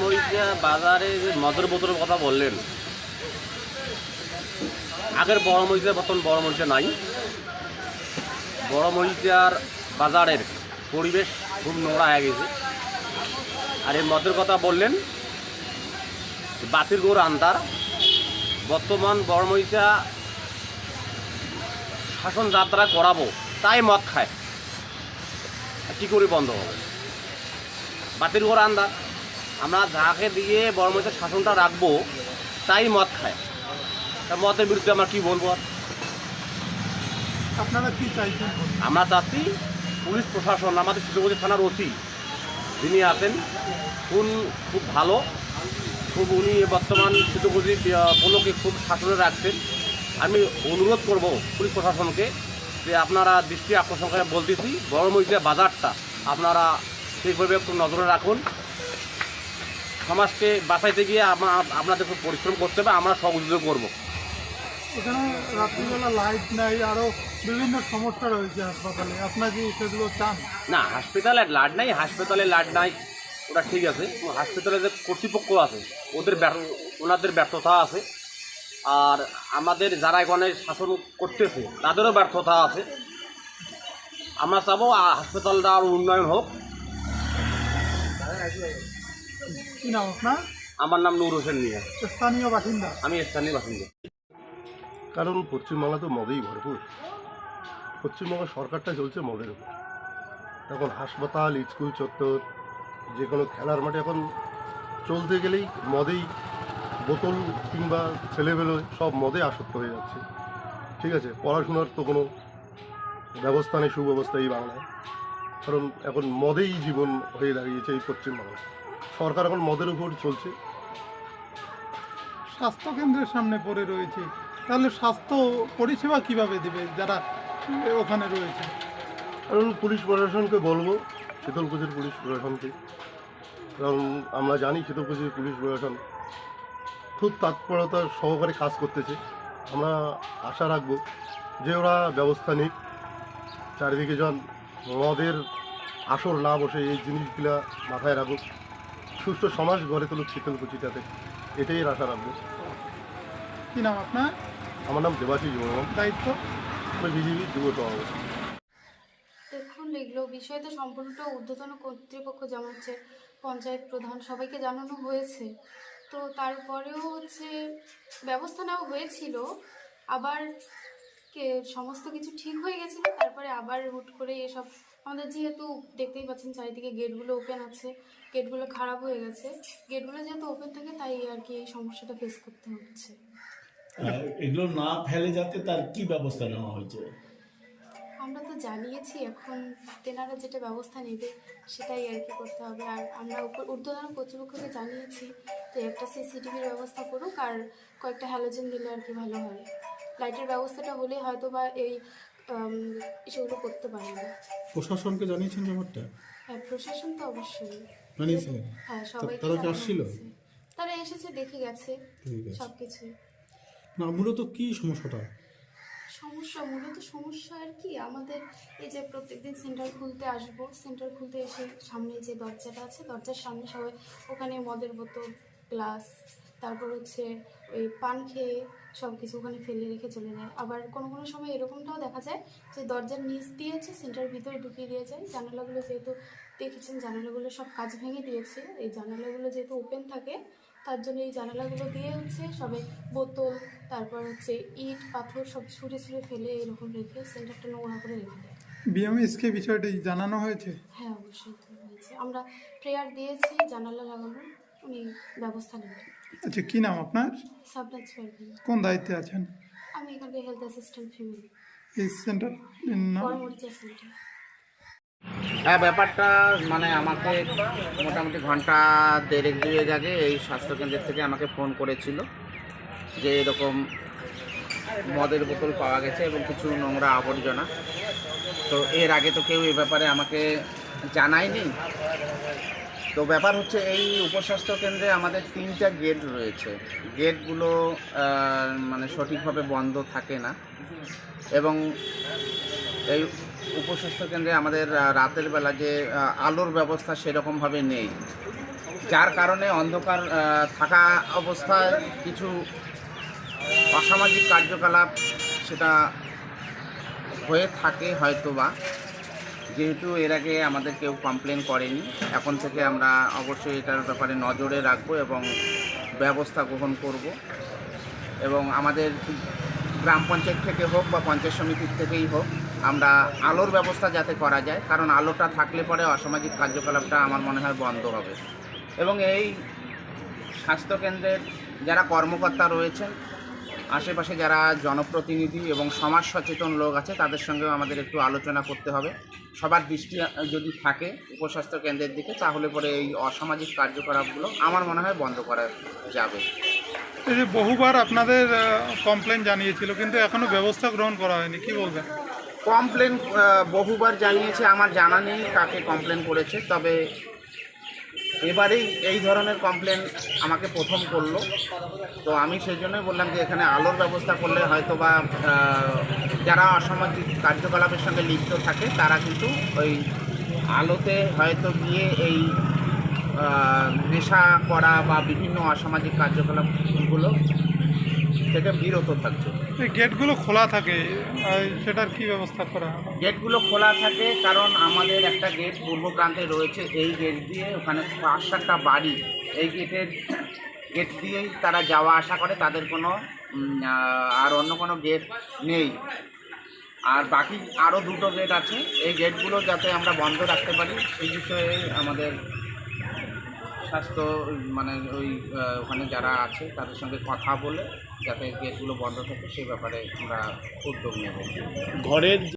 মরিচা বাজারে যে মদের বোতলের কথা বললেন, আগের বড় মরিচা বর্তমান বড় মরিচা নাই। বড় বাজারের পরিবেশ খুব নোংরা হয়ে গেছে। আর এই মদের কথা বললেন, বাতির গৌর আন্তার বর্তমান বড় শাসন যাত্রা করাবো, তাই মদ খায়। কি করে বন্ধ হবে? বাতিল করে আন্দার। আমরা যাকে দিয়ে বড় মধ্যে শাসনটা রাখব তাই মদ খায়। তা মদের বিরুদ্ধে আমরা কি বলব আর? আপনারা কি চাইছেন? আমরা চাচ্ছি পুলিশ প্রশাসন আমাদের শিশুপতি থানার ওসি যিনি আছেন উন খুব ভালো খুব উনি বর্তমান শিশুপতি পোলোকে খুব শাসনে রাখছেন। আমি অনুরোধ করব পুলিশ প্রশাসনকে যে আপনারা দৃষ্টি আকর্ষণ করে বলতেছি বড় বাজারটা আপনারা সেইভাবে একটু নজরে রাখুন। সমাজকে বাঁচাইতে গিয়ে আপনাদের খুব পরিশ্রম করতে হবে আমরা সহযোগিতা করব। এখানে রাত্রিবেলা লাইট নাই আরও বিভিন্ন সমস্যা রয়েছে হাসপাতালে। আপনার কি সেগুলো চান? না হাসপাতালে লাড নাই হাসপাতালে লাড নাই ওটা ঠিক আছে। হাসপাতালে যে কর্তৃপক্ষ আছে ওদের ওনাদের ব্যর্থতা আছে। আর আমাদের যারা এখানে শাসন করতেছে তাদেরও ব্যর্থতা আছে। আমরা চাবো হাসপাতালটা আরও উন্নয়ন হোক। কি নাম আপনার? আমার নাম নূর হোসেন মিয়া। স্থানীয় বাসিন্দা? আমি স্থানীয় বাসিন্দা। কারণ পশ্চিমবাংলা তো মদেই ভরপুর। পশ্চিমবঙ্গ সরকারটা চলছে মদের উপর। এখন হাসপাতাল স্কুল চত্বর যে কোনো খেলার মাঠে এখন চলতে গেলেই মদেই বোতল কিংবা ছেলেবেলো সব মদে আসক্ত হয়ে যাচ্ছে। ঠিক আছে পড়াশোনার তো কোনো ব্যবস্থা নেই সুব্যবস্থা এই বাংলায়। কারণ এখন মদেই জীবন হয়ে দাঁড়িয়েছে এই পশ্চিমবাংলায়। সরকার এখন মদের উপর চলছে। স্বাস্থ্য কেন্দ্রের সামনে পড়ে রয়েছে। তাহলে স্বাস্থ্য পরিষেবা কীভাবে দেবে যারা ওখানে রয়েছে? কারণ পুলিশ প্রশাসনকে বলব শীতলকুচির পুলিশ প্রশাসনকে। কারণ আমরা জানি শীতলকুচির পুলিশ প্রশাসন খুব তৎপরতার সহকারে কাজ করতেছে। আমরা আশা রাখব যে ওরা ব্যবস্থা নিক। চারিদিকে যখন মদের আসর না বসে এই জিনিসগুলা মাথায় রাখুক। সুস্থ সমাজ গড়ে তুলুক শীতলকুচিটাতে। এটাই আশা রাখব কি নাম আপনার? আমার নাম দেবাশিস বর্মন। দায়িত্ব? আমি বিজেপি যুব সভাপতি দেখুন এগুলো বিষয় তো সম্পূর্ণটা ঊর্ধ্বতন কর্তৃপক্ষ যেমন হচ্ছে পঞ্চায়েত প্রধান সবাইকে জানানো হয়েছে। তো তারপরেও হচ্ছে ব্যবস্থা নেওয়া হয়েছিল। আবার কে সমস্ত কিছু ঠিক হয়ে গেছিল তারপরে আবার হুট করে এসব আমাদের যেহেতু দেখতেই পাচ্ছেন চারিদিকে গেটগুলো ওপেন আছে গেটগুলো খারাপ হয়ে গেছে। গেটগুলো যেহেতু ওপেন থাকে তাই আর কি এই সমস্যাটা ফেস করতে হচ্ছে। এগুলো না ফেলে যাতে তার কি ব্যবস্থা নেওয়া হয়েছে? আমরা তো জানিয়েছি এখন তেনারা যেটা ব্যবস্থা নেবে সেটাই আর কি করতে হবে। আর আমরা উপর ঊর্ধ্বতন কর্তৃপক্ষকে জানিয়েছি যে একটা সিসিটিভির ব্যবস্থা করুক আর কয়েকটা হ্যালোজেন দিলে আর কি ভালো হয়। লাইটের ব্যবস্থাটা হলে হয়তো বা এই সেগুলো করতে পারি না। প্রশাসনকে জানিয়েছেন ব্যাপারটা? হ্যাঁ প্রশাসন তো অবশ্যই। জানিয়েছিলেন? হ্যাঁ সবাই তারা কি আসছিল? তারা এসেছে দেখে গেছে সব কিছু না মূলত কি সমস্যাটা? সমস্যা মূলত সমস্যা আর কি আমাদের এই যে প্রত্যেকদিন সেন্টার খুলতে আসব সেন্টার খুলতে এসে সামনে যে দরজাটা আছে দরজার সামনে সবাই ওখানে মদের বোতল গ্লাস তারপর হচ্ছে ওই পান খেয়ে সব কিছু ওখানে ফেলে রেখে চলে যায়। আবার কোনো কোনো সময় এরকমটাও দেখা যায় যে দরজার নিচ দিয়েছে সেন্টার ভিতরে ঢুকিয়ে দিয়ে যায় জানালাগুলো যেহেতু দেখেছেন জানালাগুলো সব কাজ ভেঙে দিয়েছে। এই জানালাগুলো যেহেতু ওপেন থাকে তার জন্য এই জানালাগুলো দিয়ে হচ্ছে সবাই বোতল তারপর হচ্ছে ইট পাথর সব ছুঁড়ে ছুঁড়ে ফেলে এরকম রেখে সেন্টারটা নোংরা করে রেখে দেয়। বিএমএসকে বিষয়টি জানানো হয়েছে? হ্যাঁ অবশ্যই হয়েছে। আমরা প্রেয়ার দিয়েছি জানালা লাগানোর উনি ব্যবস্থা নেবেন। আচ্ছা কি নাম আপনার? সাবলাজ কোন দায়িত্বে আছেন? আমি এখানকার হেলথ অ্যাসিস্ট্যান্ট ফিমেল এই সেন্টার নাম? বড়মরিচা সেন্টার হ্যাঁ ব্যাপারটা মানে আমাকে মোটামুটি ঘণ্টা দেড়েক দুয়েক আগে এই স্বাস্থ্যকেন্দ্রের থেকে আমাকে ফোন করেছিল যে এরকম মদের বোতল পাওয়া গেছে এবং কিছু নোংরা আবর্জনা। তো এর আগে তো কেউ এ ব্যাপারে আমাকে জানায়নি। তো ব্যাপার হচ্ছে এই উপস্বাস্থ্য কেন্দ্রে আমাদের তিনটা গেট রয়েছে। গেটগুলো মানে সঠিকভাবে বন্ধ থাকে না। এবং এই উপস্বাস্থ্য কেন্দ্রে আমাদের রাতের বেলা যে আলোর ব্যবস্থা সেরকমভাবে নেই। যার কারণে অন্ধকার থাকা অবস্থায় কিছু অসামাজিক কার্যকলাপ সেটা হয়ে থাকে হয়তো বা যেহেতু এর আগে আমাদের কেউ কমপ্লেন করেনি, এখন থেকে আমরা অবশ্যই এটার ব্যাপারে নজরে রাখব এবং ব্যবস্থা গ্রহণ করব। এবং আমাদের গ্রাম পঞ্চায়েত থেকে হোক বা পঞ্চায়েত সমিতির থেকেই হোক, আমরা আলোর ব্যবস্থা যাতে করা যায়, কারণ আলোটা থাকলে পরে অসামাজিক কার্যকলাপটা আমার মনে হয় বন্ধ হবে। এবং এই স্বাস্থ্যকেন্দ্রের যারা কর্মকর্তা রয়েছেন আশেপাশে যারা জনপ্রতিনিধি এবং সমাজ সচেতন লোক আছে তাদের সঙ্গেও আমাদের একটু আলোচনা করতে হবে। সবার দৃষ্টি যদি থাকে উপস্বাস্থ্য কেন্দ্রের দিকে তাহলে পরে এই অসামাজিক কার্যকলাপগুলো আমার মনে হয় বন্ধ করা যাবে। বহুবার আপনাদের কমপ্লেন জানিয়েছিল কিন্তু এখনও ব্যবস্থা গ্রহণ করা হয়নি কি বলবেন? কমপ্লেন বহুবার জানিয়েছে আমার জানা নেই কাকে কমপ্লেন করেছে তবে এবারেই এই ধরনের কমপ্লেন আমাকে প্রথম করল। তো আমি সেই জন্যই বললাম যে, এখানে আলোর ব্যবস্থা করলে হয়তো বা যারা অসামাজিক কার্যকলাপের সঙ্গে লিপ্ত থাকে, তারা কিন্তু ওই আলোতে হয়তো গিয়ে এই নেশা করা বা বিভিন্ন অসামাজিক কার্যকলাপগুলো থেকে বিরত থাকছে। এই গেটগুলো খোলা থাকে সেটার কি ব্যবস্থা করা গেটগুলো খোলা থাকে কারণ আমাদের একটা গেট পূর্ব প্রান্তে রয়েছে এই গেট দিয়ে ওখানে পাঁচ সাতটা বাড়ি এই গেটের গেট দিয়েই তারা যাওয়া আসা করে তাদের কোনো আর অন্য কোনো গেট নেই। আর বাকি আরও দুটো গেট আছে এই গেটগুলো যাতে আমরা বন্ধ রাখতে পারি সেই বিষয়ে আমাদের স্বাস্থ্য মানে ওই ওখানে যারা আছে তাদের সঙ্গে কথা বলে যাতে গেটগুলো বন্ধ থাকে সেই ব্যাপারে আমরা উদ্যোগ নেব। ঘরের